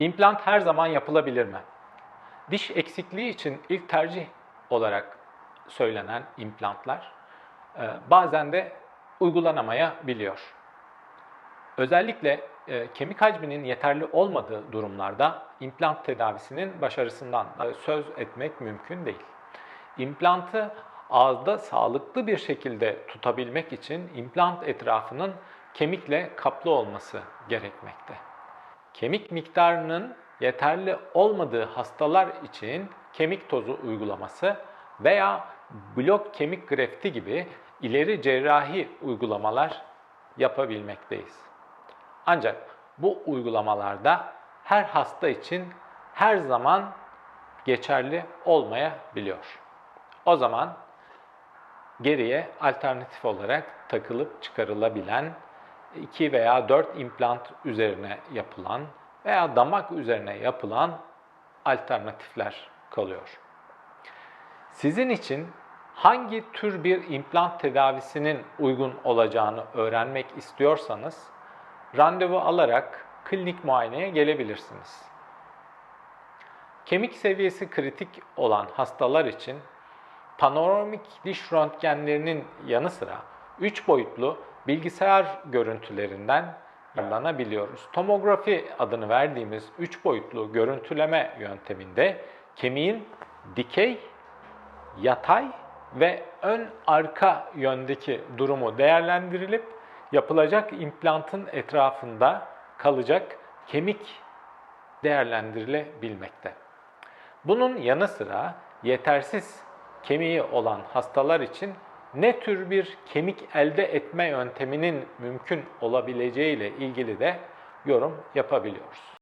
İmplant her zaman yapılabilir mi? Diş eksikliği için ilk tercih olarak söylenen implantlar e, bazen de uygulanamayabiliyor. Özellikle e, kemik hacminin yeterli olmadığı durumlarda implant tedavisinin başarısından e, söz etmek mümkün değil. İmplantı ağızda sağlıklı bir şekilde tutabilmek için implant etrafının kemikle kaplı olması gerekmekte. Kemik miktarının yeterli olmadığı hastalar için kemik tozu uygulaması veya blok kemik grefti gibi ileri cerrahi uygulamalar yapabilmekteyiz. Ancak bu uygulamalarda her hasta için her zaman geçerli olmayabiliyor. O zaman geriye alternatif olarak takılıp çıkarılabilen 2 veya 4 implant üzerine yapılan veya damak üzerine yapılan alternatifler kalıyor. Sizin için hangi tür bir implant tedavisinin uygun olacağını öğrenmek istiyorsanız randevu alarak klinik muayeneye gelebilirsiniz. Kemik seviyesi kritik olan hastalar için panoramik diş röntgenlerinin yanı sıra 3 boyutlu bilgisayar görüntülerinden yararlanabiliyoruz. Tomografi adını verdiğimiz 3 boyutlu görüntüleme yönteminde kemiğin dikey, yatay ve ön arka yöndeki durumu değerlendirilip yapılacak implantın etrafında kalacak kemik değerlendirilebilmekte. Bunun yanı sıra yetersiz kemiği olan hastalar için ne tür bir kemik elde etme yönteminin mümkün olabileceği ile ilgili de yorum yapabiliyoruz.